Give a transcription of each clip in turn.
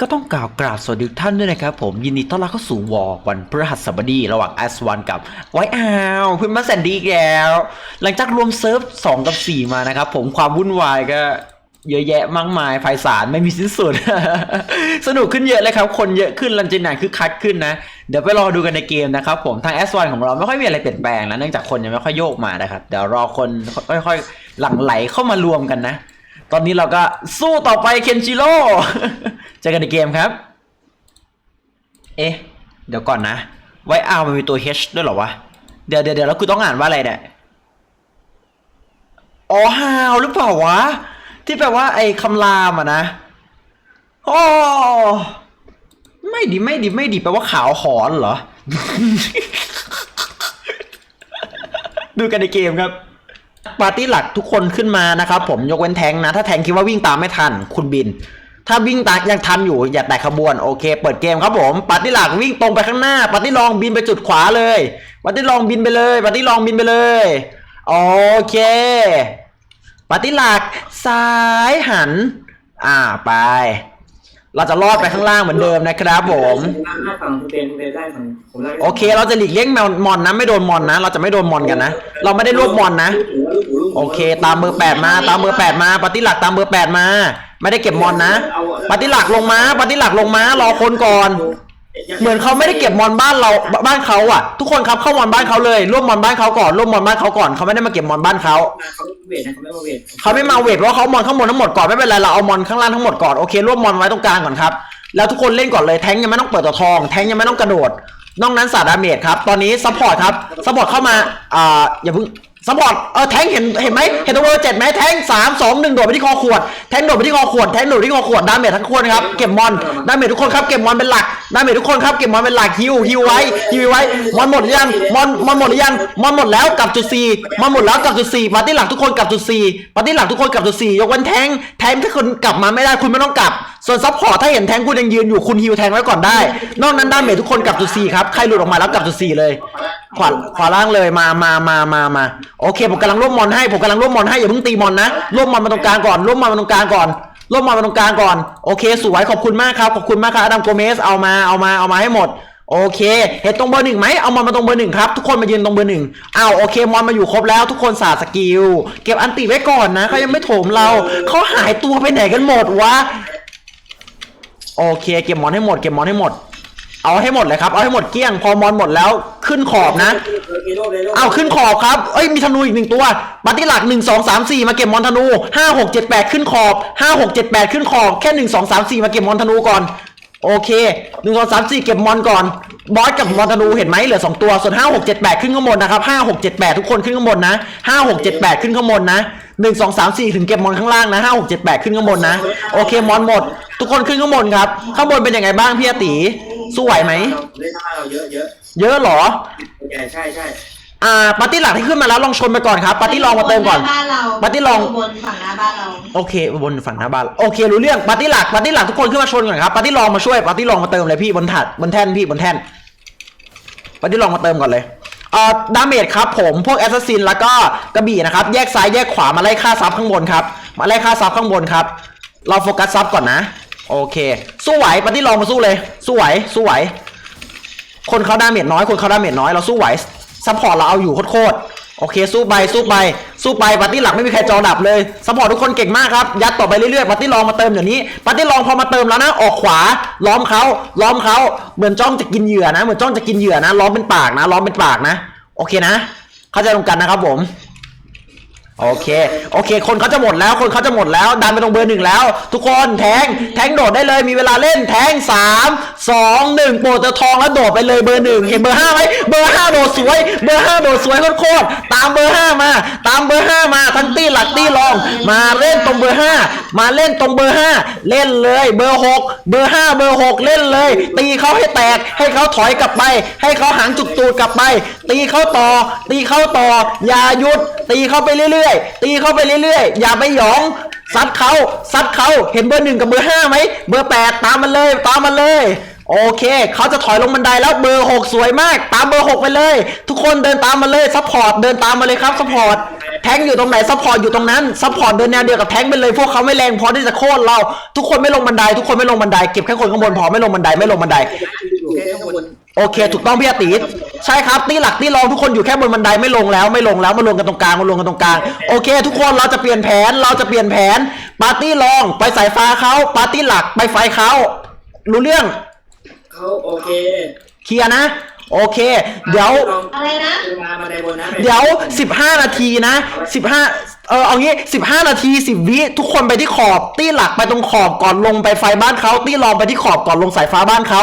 ก็ต้องกล่าวกราบสวัสดีทุกท่านด้วยนะครับผมยินดีต้อนรับเข้าสู่วอวันพฤหัสบดีระหว่าง S1 กับไวอ้าวเพื่อนมาแซนดี้แล้ว หลังจากรวมเซิร์ฟ 2 กับ 4 มานะครับผมความวุ่นวายก็เยอะแยะมากมายไพศาลไม่มีสิ้นสุด สนุกขึ้นเยอะเลยครับ คนเยอะขึ้นลันจนนันคือคักขึ้นนะ เดี๋ยวไปรอดูกันในเกมนะครับผมทาง S1 ของเราไม่ค่อยมีอะไรเปลี่ยนแปลงนะเนื่องจากคนยังไม่ค่อยโยกมานะครับ เดี๋ยวรอคนค่อยๆ หลั่งไหลเข้ามารวมกันนะ ตอนนี้เราก็สู้ต่อไปเคนจิโร่ เจอกันในเกมครับ เอ๊ะ เดี๋ยวก่อนนะ ไว้อามันมีตัว H ด้วยเหรอวะ เดี๋ยวเดี๋ยวเดี๋ยวแล้วกูต้องอ่านว่าอะไรเนี่ยอ๋อฮาวหรือเปล่าวะ ที่แปลว่าไอ้คำรามอะนะโอ้ไม่ดีไม่ดีไม่ดีแปลว่าขาวหอนเหรอ ดูกันในเกมครับปาร์ตี้หลักทุกคนขึ้นมานะครับผมยกเว้นแทงนะ ถ้าแทงคิดว่าวิ่งตามไม่ทัน คุณบิน ถ้าวิ่งตามยังทันอยู่อย่าแตกขบวนโอเค เปิดเกมครับผมปาร์ตี้หลักวิ่งตรงไปข้างหน้าปาร์ตี้ลองบินไปจุดขวาเลยปาร์ตี้ลองบินไปเลยปาร์ตี้ลองบินไปเลยโอเคปาร์ตี้หลักซ้ายหัน อ่าไป เราจะรอดไปข้างล่างเหมือนเดิมนะครับผมหน้าฝั่งคุณเบนคุณเบนได้ฝั่งผมได้โอเค เราจะหลีกเลี่ยงแมวมอนนะไม่โดนมอนนะ เราจะไม่โดนมอนกันนะ เราไม่ได้รวบมอนนะ โอเค ตามเบอร์แปดมาตามเบอร์แปดมาปฏิหลักตามเบอร์แปดมา ไม่ได้เก็บมอนนะปฏิหลักลงมาปฏิหลักลงมารอคนก่อน เหมือนเขาไม่ได้เก็บมอนบ้านเราบ้านเขาอะทุกคนครับเข้ามอนบ้านเขาเลยร่วมมอนบ้านเขาก่อนร่วมมอนบ้านเขาก่อนเขาไม่ได้มาเก็บมอนบ้านเขาเขาไม่เวทนะเขาไม่มาเวทเขาไม่มาเวทเพราะเขามอนข้างบนทั้งหมดก่อนไม่เป็นไรเราเอามอนข้างล่างทั้งหมดก่อนโอเคร่วมมอนไว้ตรงกลางก่อนครับแล้วทุกคนเล่นก่อนเลยแทงค์ยังไม่ต้องเปิดตัวทองแทงค์ยังไม่ต้องกระโดดนอกนั้นสาดดาเมจครับตอนนี้ซัพพอร์ตครับซัพพอร์ตเข้ามาอ่าอย่าเพิ่ง ซัพพอร์ตเออแทงเห็นเห็นไหมเห็นตัวเบอร์เจ็ดไหมแทงสามสองหนึ่งโดดไปที่คอขวดแทงโดดไปที่คอขวดแทงโดดไปที่คอขวดดาเมจทั้งคนครับเก็บมอนดาเมจทุกคนครับเก็บมอนเป็นหลักดาเมจทุกคนครับเก็บมอนเป็นหลักฮิวฮิวไว้ฮิวไว้มอนหมดหรือยังมอนมอนหมดหรือยังมอนหมดแล้วกลับจุดสี่มอนหมดแล้วกลับจุดสี่ปาร์ตี้หลักทุกคนกลับจุดสี่ปาร์ตี้หลักทุกคนกลับจุดสี่ยกเว้นแทงแทงถ้าคุณกลับมาไม่ได้คุณไม่ต้องกลับ ส่วนซัพพอร์ตถ้าเห็นแทงคุณยังยืนอยู่คุณฮิวแทงไว้ก่อนได้ นอกนั้นดาเมจทุกคนกับจุดสี่ครับใครหลุดออกมาแล้วกับจุดสี่เลย ขวาขวาล่างเลยมามามามามาโอเค ผมกำลังร่วมมอนให้ผมกำลังร่วมมอนให้อย่าเพิ่งตีมอนนะร่วมมอนมาตรงกลางก่อนร่วมมอนมาตรงกลางก่อนร่วมมอนมาตรงกลางก่อนโอเค สวยขอบคุณมากครับขอบคุณมากครับอดัมโกเมสเอามาเอามาเอามาให้หมดโอเคเห็นตรงเบอร์หนึ่งไหมเอามอนมาตรงเบอร์หนึ่งครับทุกคนมายืนตรงเบอร์หนึ่งอ้าวโอเคมอนมาอยู่ครบแล้วทุกคนสาดสกิลเก็บอันติไว้ก่อนนะเขายังไม่โถมเราเขาหายตัวไปไหนกันหมดวะโอเค เก็บมอนให้หมดเก็บมอนให้หมด เอาให้หมดเลยครับ เอาให้หมดเกลี้ยง พอมอนหมดแล้วขึ้นขอบนะ เอาขึ้นขอบครับ เอ้ยมีธนูอีกหนึ่งตัว บัตตี้หลักหนึ่งสองสามสี่มาเก็บมอนธนูห้าหกเจ็ดแปดขึ้นขอบห้าหกเจ็ดแปดขึ้นขอบแค่หนึ่งสองสามสี่มาเก็บมอนธนูก่อน โอเคหนึ่งสองสามสี่เก็บมอนก่อน บอสกับมอนธนูเห็นไหมเหลือสองตัว ส่วนห้าหกเจ็ดแปดขึ้นข้างบนนะครับห้าหกเจ็ดแปดทุกคนขึ้นข้างบนนะห้าหกเจ็ดแปดขึ้นข้างบนนะหนึ่งสองสามสี่ถึงเก็บมอนข้างล่างนะห้าหกเจ็ดแปดขึ้นข้างบนนะ โอเคมอนหมด ทุกคนขึ้นข้างบนครับ ข้างบนเป็นยังไงบ้างพี่อาตี สู้ไหวไหม เล่นหน้าเราเยอะเยอะเยอะเหรอใช่ใช่อ่าปาร์ตี้หลักที่ขึ้นมาแล้วลองชนไปก่อนครับปาร์ตี้ลองมาเติมก่อน บ้านเราปาร์ตี้ลอง บนฝั่งหน้าบ้านเราโอเคบนฝั่งหน้าบ้านโอเครู้เรื่องปาร์ตี้หลักปาร์ตี้หลักทุกคนขึ้นมาชนก่อนครับปาร์ตี้ลองมาช่วยปาร์ตี้ลองมาเติมเลยพี่บนถัดบนแท่นพี่บนแท่นปาร์ตี้ลองมาเติมก่อนเลยเอ่อดาเมจครับผมพวกแอสซัสซินแล้วก็กระบี่นะครับแยกซ้ายแยกขวามาไล่ฆ่าซับข้างบนครับมาไล่ฆ่าซับข้างบนครับ เราโฟกัสซับก่อนนะ โอเค สู้ไหวปาร์ตี้ลองมาสู้เลย สู้ไหว สู้ไหว คนเขาดาเมจน้อย คนเขาดาเมจน้อย เราสู้ไหว ซัพพอร์ตเราเอาอยู่โคตรโอเค สู้ไป สู้ไป สู้ไป ปาร์ตี้หลักไม่มีใครจอดับเลย ซัพพอร์ตทุกคนเก่งมากครับ ยัดต่อไปเรื่อยๆ ปาร์ตี้ลองมาเติมเดี๋ยวนี้ ปาร์ตี้ลองพอมาเติมแล้วนะ ออกขวา ล้อมเขาล้อมเขาเหมือนจ้องจะกินเหยื่อนะ เหมือนจ้องจะกินเหยื่อนะ ล้อมเป็นปากนะ ล้อมเป็นปากนะ โอเคนะ เข้าใจตรงกันนะครับผม โอเค โอเค คนเขาจะหมดแล้ว คนเขาจะหมดแล้ว ดันไปตรงเบอร์หนึ่งแล้ว ทุกคนแทง แทงโดดได้เลย มีเวลาเล่น แทงสามสองหนึ่งโปรดจะทองแล้วโดดไปเลยเบอร์หนึ่งเห็นเบอร์ห้าไหมเบอร์ห้าโดดสวย เบอร์ห้าโดดสวยโคตรๆตามเบอร์ห้ามา ตามเบอร์ห้ามา ทั้งตี้หลักตี้รอง มาเล่นตรงเบอร์ห้ามาเล่นตรงเบอร์ห้าเล่นเลย เบอร์หกเบอร์ห้าเบอร์หกเล่นเลย ตีเขาให้แตก ให้เขาถอยกลับไป ให้เขาหางจุกตูดกลับไป ตีเขาต่อ ตีเขาต่อ อย่าหยุด ตีเขาไปเรื่อยๆ ตีเขาไปเรื่อยๆ อย่าไปหยอง ซัดเขาซัดเขาเห็นเบอร์หนึ่งกับเบอร์ห้าไหม เบอร์แปดตามมันเลย ตามมันเลย โอเค เขาจะถอยลงบันไดแล้วเบอร์หกสวยมาก ตามเบอร์หกไปเลย ทุกคนเดินตามมาเลยซัพพอร์ต เดินตามมาเลยครับซัพพอร์ต แทงอยู่ตรงไหนซัพพอร์ตอยู่ตรงนั้น ซัพพอร์ตเดินแนวเดียวกับแทงไปเลย พวกเขาไม่แรงพอที่จะโค่นเรา ทุกคนไม่ลงบันได ทุกคนไม่ลงบันได เก็บแค่คนข้างบนพอไม่ลงบันได ไม่ลงบันได อยู่แค่ข้างบนโอเค ถูกต้องพี่อาติใช่ครับตีหลักตีรองทุกคนอยู่แค่บนบันไดไม่ลงแล้วไม่ลงแล้วมารวมกันตรงกลางมารวมกันตรงกลางโอเค ทุกคนเราจะเปลี่ยนแผนเราจะเปลี่ยนแผนปาร์ตี้รองไปสายฟ้าเขาปาร์ตี้หลักไปไฟเขารู้เรื่องเขาโอเคเคลียร์นะ โอเค เดี๋ยว อะไรนะ มามาในบนนะเดี๋ยว 15 นาทีนะ15เออเอางี้ 15 นาที 10 วิทุกคนไปที่ขอบ ตี้หลักไปตรงขอบก่อนลงไปไฟบ้านเขาตี้รองไปที่ขอบก่อนลงสายฟ้าบ้านเขา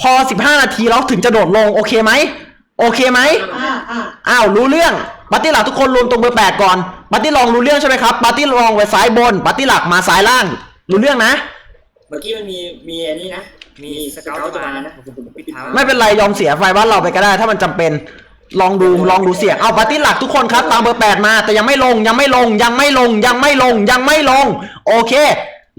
พอ 15 นาทีแล้วถึงจะโดดลงโอเคไหมโอเคไหมอ่าอ่าอ้าวรู้เรื่องปาร์ตี้หลักทุกคนรวมตรงเบอร์แปดก่อนปาร์ตี้รองรู้เรื่องใช่ไหมครับปาร์ตี้รองไว้ซ้ายบนปาร์ตี้หลักมาซ้ายล่าง รู้เรื่องนะ เมื่อกี้มันมีมีอันนี้นะ มีสเกลจะมานะผมปิดเท้าไม่เป็นไรยอมเสียไฟบ้านเราไปก็ได้ ถ้ามันจำเป็นลองดูลองดูเสียงเอาปาร์ตี้หลักทุกคนครับตามเบอร์แปดมา แต่ยังไม่ลงยังไม่ลงยังไม่ลงยังไม่ลงยังไม่ลง โอเค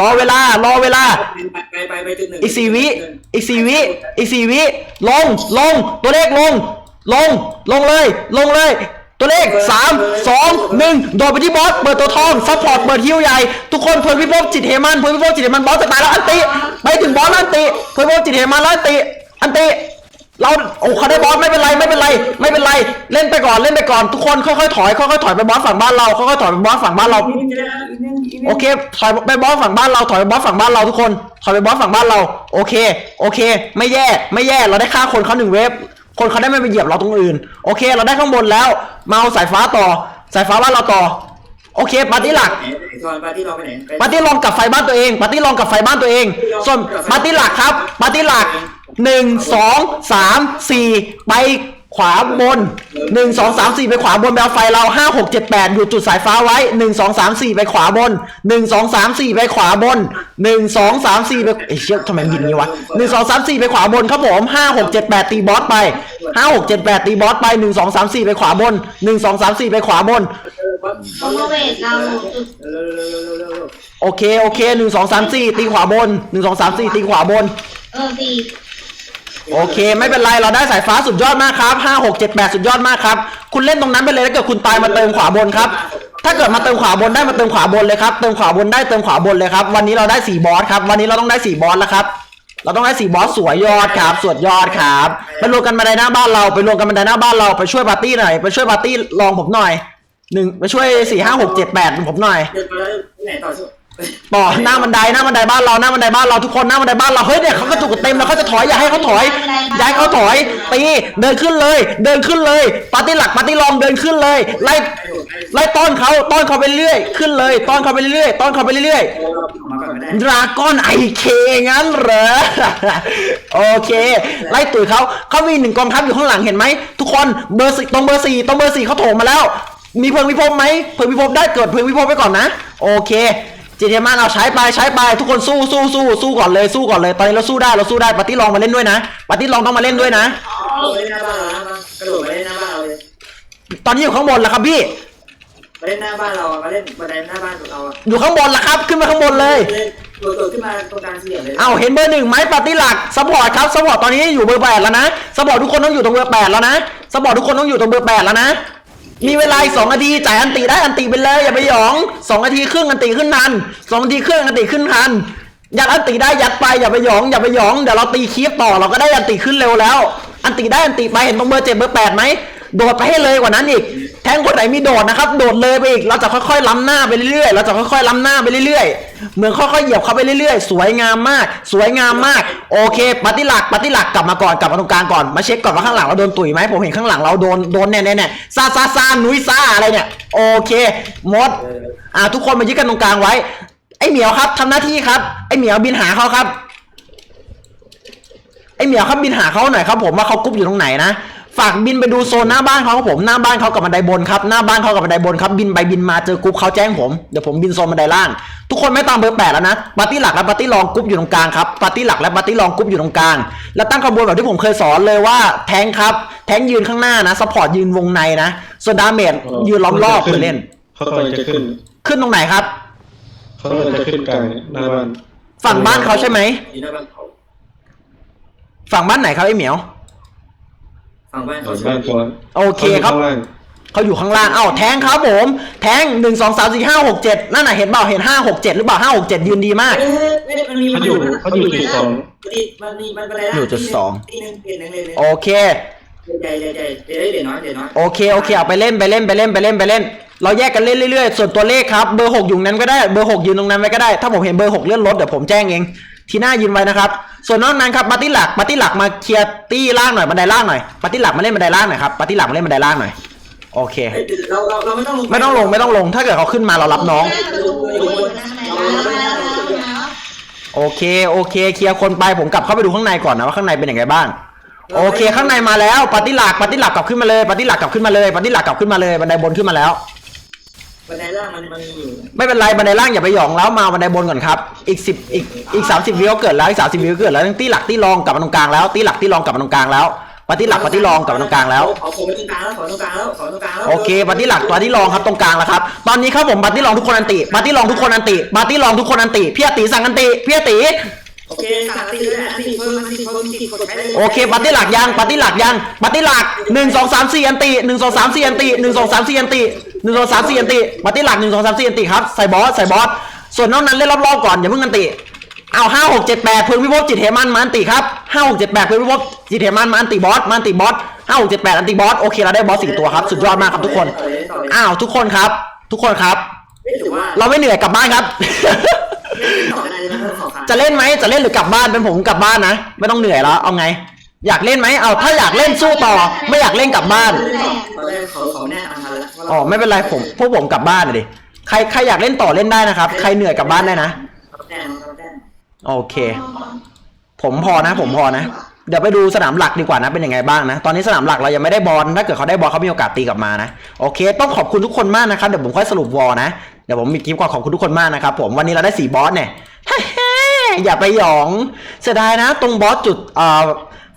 รอเวลารอเวลา ไปไปไปไปจุดหนึ่งอีกสี่วิ อีกสี่วิ อีกสี่วิ ลง ลง ตัวเลขลง ลง ลงเลย ลงเลย ตัวเลขสามสองหนึ่งโดดไปที่บอส เปิดตัวทอง ซัพพอร์ต เปิดฮิวใหญ่ ทุกคนเพิ่มพิภพจิตเฮมันเพิ่มพิภพจิตเฮมัน บอสจะตายแล้วอันติ ไปถึงบอสแล้วอันติ เพิ่มพิภพจิตเฮมันแล้วอันติ อันติ เราโอ้เขาได้บอสไม่เป็นไรไม่เป็นไรไม่เป็นไรเล่นไปก่อนเล่นไปก่อนทุกคนค่อยๆถอยค่อยๆถอยไปบอสฝั่งบ้านเราค่อยๆถอยไปบอสฝั่งบ้านเราโอเคถอยไปบอสฝั่งบ้านเราถอยไปบอสฝั่งบ้านเราทุกคนถอยไปบอสฝั่งบ้านเราโอเคโอเค ไม่แย่ไม่แย่เราได้ฆ่าคนเขาหนึ่งเวฟคนเขาได้ไม่ไปเหยียบเราตรงอื่น โอเค เราได้ข้างบนแล้ว มาเอาสายฟ้าต่อ สายฟ้าบ้านเราต่อ โอเคปาร์ตี้หลักตอนปาร์ตี้เราไปไหนปาร์ตี้ลองกับไฟบ้านตัวเองปาร์ตี้ลองกับไฟบ้านตัวเอง ส่วนปาร์ตี้หลักครับปาร์ตี้หลัก หนึ่งสองสามสี่ไปขวาบนหนึ่งสองสามสี่ไปขวาบนไปเอาไฟเราห้าหกเจ็ดแปดอยู่จุดสายฟ้าไว้หนึ่งสองสามสี่ไปขวาบนหนึ่งสองสามสี่ไปขวาบนหนึ่งสองสามสี่ไปเอ้ยเชี่ยทำไมมันบินงี้วะหนึ่งสองสามสี่ไปขวาบนครับผมห้าหกเจ็ดแปดตีบอสไปห้าหกเจ็ดแปดตีบอสไปหนึ่งสองสามสี่ไปขวาบนหนึ่งสองสามสี่ไปขวาบนต้องมาเวทเราจุดโอเคโอเคหนึ่งสองสามสี่ตีขวาบนหนึ่งสองสามสี่ตีขวาบนเออสี่ โอเค ไม่เป็นไรเราได้สายฟ้าสุดยอดมากครับห้าหกเจ็ดแปดสุดยอดมากครับคุณเล่นตรงนั้นไปเลยถ้าเกิดคุณตายมาเติมขวาบนครับ ถ้าเกิดมาเติมขวาบนได้มาเติมขวาบนเลยครับเติมขวาบนได้เติมขวาบนเลยครับวันนี้เราได้สี่บอสครับวันนี้เราต้องได้สี่บอสแล้วครับเราต้องได้สี่บอสสวยยอดครับสวดยอดครับไปรวมกันบันไดหน้าบ้านเราไปรวมกันบันไดหน้าบ้านเราไปช่วยปาร์ตี้หน่อยไปช่วยปาร์ตี้ลองผมหน่อยหนึ่งไปช่วยสี่ห้าหกเจ็ดแปดผมหน่อย เดินไปแล้วไหนต่อย ต่อหน้าบันไดหน้าบันไดบ้านเราหน้าบันไดบ้านเราทุกคนหน้าบันไดบ้านเราเฮ้ยเนี่ยเขากระจุกกันเต็มแล้วเขาจะถอยอย่าให้เขาถอยอย่าให้เขาถอยตีเดินขึ้นเลย เดินขึ้นเลยปาร์ตี้หลักปาร์ตี้รองเดินขึ้นเลยไล่ไล่ต้อนเขาต้อนเขาไปเรื่อยขึ้นเลยต้อนเขาไปเรื่อยต้อนเขาไปเรื่อยมาก่อนก็ได้ดราก้อนไอเคงั้นเหรอ โอเค ไล่ตุ๋ยเขาเขามีหนึ่งกองทัพอยู่ข้างหลังเห็นไหมทุกคนเบอร์สี่ตรงเบอร์สี่ตรงเบอร์สี่เขาโถมมาแล้ว มีเพิงวิภพไหมเพิงวิภพได้เกิดเพิงวิภพไปก่อนนะ โอเค จเจมานเอาใช้ไปใช้ไปทุกคนสู้สู้สู้สู้ก่อนเลยสู้ก่อนเลยตอนนี้เราสู้ได้เราสู้ได้ปาร์ตี้ลองมาเล่นด้วยนะปาร์ตี้ลองต้องมาเล่นด้วยนะ กระโดดไปเล่นหน้าบ้านเรานะกระโดดไปเล่นหน้าบ้านเราเลยตอนนี้อยู่ข้างบนแล้วครับพี่ มาเล่นหน้าบ้านเรามาเล่นบันไดหน้าบ้านเราอะอยู่ข้างบนแล้วครับ ขึ้นมาข้างบนเลยโดดโดดขึ้นมาตรงกลางสี่เหลี่ยมเลยเอาเห็นเบอร์หนึ่งไหมปาร์ตี้หลักสปอร์ตครับสปอร์ตตอนนี้อยู่เบอร์แปดแล้วนะสปอร์ตทุกคนต้องอยู่ตรงเบอร์แปดแล้วนะสปอร์ตทุกคนต้องอยู่ตรงเบอร์แปดแล้วนะ มีเวลาอีกสองนาทีจ่ายอันติได้อันติไปเลยอย่าไปหยองสองนาทีครึ่งอันติขึ้นนันสองนาทีครึ่งอันติขึ้นทันยัดอันติได้ยัดไปอย่าไปหยองอย่าไปหยองเดี๋ยวเราตีคีฟต่อเราก็ได้อันติขึ้นเร็วแล้ว อันติได้อันติไปเห็นตรงเบอร์เจ็ดเบอร์แปดไหม โดดไปให้เลยกว่านั้นอีก แทงคนไหนมีโดดนะครับ โดดเลยไปอีก เราจะค่อยๆล้ำหน้าไปเรื่อยๆ เราจะค่อยๆล้ำหน้าไปเรื่อยๆ เหมือนค่อยๆเหยียบเข้าไปเรื่อยๆ สวยงามมาก สวยงามมาก โอเคปฏิหลักปฏิหลักกลับมาก่อน กลับมาตรงกลางก่อน มาเช็คก่อนว่าข้างหลังเราโดนตุ๋ยไหมผมเห็นข้างหลังเราโดน โดนแน่ๆแน่ซาซาซานุยซาอะไรเนี่ย โอเคมด อ่าทุกคนมายึดกันตรงกลางไว้ ไอเหมียวครับทำหน้าที่ครับ ไอเหมียวบินหาเขาครับไอเหมียวครับบินหาเขาหน่อยครับผมว่าเขากรุ๊ปอยู่ตรงไหนนะ ฝากบินไปดูโซนหน้าบ้านเขาครับผมหน้าบ้านเขากับบันไดบนครับหน้าบ้านเขากับบันไดบนครับบินไปบินมาเจอกรุ๊ปเขาแจ้งผมเดี๋ยวผมบินโซนบันไดล่าง ทุกคนไม่ตามเบอร์แปดแล้วนะปาร์ตี้หลักและปาร์ตี้รองกรุ๊ปอยู่ตรงกลางครับปาร์ตี้หลักและปาร์ตี้รองกรุ๊ปอยู่ตรงกลาง แล้วตั้งขบวนแบบที่ผมเคยสอนเลยว่าแทงครับแทงยืนข้างหน้านะซัพพอร์ตยืนวงในนะส่วนดาเมจยืนล้อมรอบไปเล่นเขากำลังจะขึ้น ขึ้นตรงไหนครับเขากำลังจะขึ้นกลางหน้าบ้านฝั่งบ้านเขาใช่ไหมอยู่หน้าบ้านเขาฝั่งบ้านไหนครับไอ้เหมียว ฝั่งบ้านหลัเขางช่วบ้ายนตัวโอเคครับข้างล่างเขาอยู่ข้างล่างเอ้าแทงครับผม แทงหนึ่งสองสามสี่ห้าหกเจ็ดนั่นน่ะเห็นเปล่าเห็นห้าหกเจ็ดหรือเปล่าห้าหกเจ็ดยืนดีมาก เอ้ยเอ้ยมันมีเขาอยู่เขาอยู่จุดสองมันมีมันเป็นอะไรนะอยู่จุดสองตีหนึ่งตีหนึ่งเลยเลยโอเค ใหญ่ใหญ่ใหญ่เดี๋ยวได้เดี๋ยวน้อยเดี๋ยวน้อยโอเคโอเคเอาไปเล่นไปเล่นไปเล่นไปเล่นไปเล่น เราแยกกันเล่นเรื่อยๆ ส่วนตัวเลขครับเบอร์หกอยู่นั้นก็ได้เบอร์หกยืนตรงนั้นไว้ก็ได้ ถ้าผมเห็นเบอร์หกเลื่อนรถเดี๋ยวผมแจ้งเอง ทีหน้ายืนไว้นะครับ ส่วนนอกนั้นครับปาร์ตี้หลักปาร์ตี้หลักมาเคลียร์ตี้ล่างหน่อยบันไดล่างหน่อยปาร์ตี้หลักมาเล่นบันไดล่างหน่อยครับปาร์ตี้หลักมาเล่นบันไดล่างหน่อยโอเคเอ้ยเราเราเราไม่ต้องลงไม่ต้องลงไม่ต้องลง ถ้าเกิดเขาขึ้นมาเรารับน้อง โอเคโอเค เคลียร์คนไปผมกลับเข้าไปดูข้างในก่อนนะว่าข้างในเป็นยังไงบ้าง โอเค ข้างในมาแล้วปาร์ตี้หลักปาร์ตี้หลักกลับขึ้นมาเลยปาร์ตี้หลักกลับขึ้นมาเลยปาร์ตี้หลักกลับขึ้นมาเลยบันไดบนขึ้นมาแล้ว บันไดล่างมันมันมีอยู่ไม่เป็นไรบันไดล่างอย่าไปหยองแล้วมาบันไดบนก่อนครับ อีกสิบอีกอีกสามสิบวิก็เกิดแล้วอีกสามสิบวิก็เกิดแล้วตีหลักตีรองกลับมาตรงกลางแล้วตีหลักตีรองกลับมาตรงกลางแล้วปาร์ตี้หลักปาร์ตี้รองกลับมาตรงกลางแล้วขอผมไปตรงกลางแล้วขอตรงกลางแล้วขอตรงกลางแล้วโอเคปาร์ตี้หลักปาร์ตี้รองครับตรงกลางแล้วครับตอนนี้ครับผมปาร์ตี้รองทุกคนอันติปาร์ตี้รองทุกคนอันติปาร์ตี้รองทุกคนอันติพี่อติสั่งอันติพี่อติโอเคสั่งตีเลยนะตีเพิ่มตีเพิ่มตีกดใช้เลยโอเคปาร์ตี้หลักยังปาร์ตี้หลักยังปาร์ตี้หลักหนึ่งสองสามสี่อันติหนึ่งสองสามสี่อันติหนึ่งสองสามสี่อันติ หนึ่งสองสามสี่อันติปาร์ตี้หลักหนึ่งสองสามสี่อันติครับใส่บอสใส่บอสส่วนนอกนั้นเล่นรอบๆก่อนอย่าเพิ่งอันติเอาห้าหกเจ็ดแปดเพิ่งพิภพจิตเหมันมาอันติครับห้าหกเจ็ดแปดเพิ่งพิภพจิตเหมันมาอันติบอสมาอันติบอสห้าหกเจ็ดแปดอันติบอสโอเคเราได้บอสสี่ตัวครับสุดยอดมากครับทุกคนอ้าวทุกคนครับ ทุกคนครับไม่ถือว่าเราไม่เหนื่อยกลับบ้านครับต่อได้เลยนะขอขาจะเล่นไหมจะเล่นหรือกลับบ้านเป็นผมกลับบ้านนะไม่ต้องเหนื่อยแล้วเอาไง อยากเล่นไหมเอาถ้าอยากเล่นสู้ต่อ ไม่อยากเล่นกลับบ้านตอนแรกเขาเขาแน่อันทันแล้ว อ๋อไม่เป็นไรผมพวกผมกลับบ้านน่ะดิใครใครอยากเล่นต่อเล่นได้นะครับ ใครเหนื่อยกลับบ้านได้นะโอเค ผมพอนะ ผมพอนะ เดี๋ยวไปดูสนามหลักดีกว่านะ เป็นยังไงบ้างนะ ตอนนี้สนามหลักเรายังไม่ได้บอลถ้าเกิดเขาได้บอลเขามีโอกาสตีกลับมานะโอเค ต้องขอบคุณทุกคนมากนะครับเดี๋ยวผมค่อยสรุปวอลนะเดี๋ยวผมมีคลิปก่อนขอบคุณทุกคนมากนะครับผมวันนี้เราได้สี่บอสเนี่ยอย่าไปหยองเสียดายนะ ตรงบอสจุดเอ่อ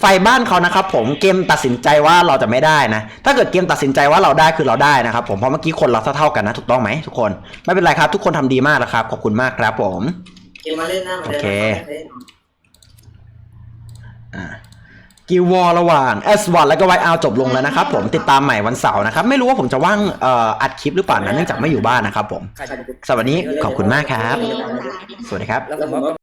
ไฟบ้านเขานะครับผมเกมตัดสินใจว่าเราจะไม่ได้นะ ถ้าเกิดเกมตัดสินใจว่าเราได้คือเราได้นะครับผมเพราะเมื่อกี้คนเราเท่าๆกันนะถูกต้องไหมทุกคนไม่เป็นไรครับ ทุกคนทำดีมากนะครับขอบคุณมากครับ ผมเกมมาเล่นหน้ามันอ่ากิววอลระหว่าง S1 แล้วก็ y เอาจบลงแล้วนะครับผมติดตามใหม่วันเสาร์นะครับ ไม่รู้ว่าผมจะว่างเอ่ออัดคลิปหรือเปล่านะเนื่องจากไม่อยู่บ้านนะครับผมสวัสดีขอบคุณมากครับ สวัสดีครับแล้วผมก็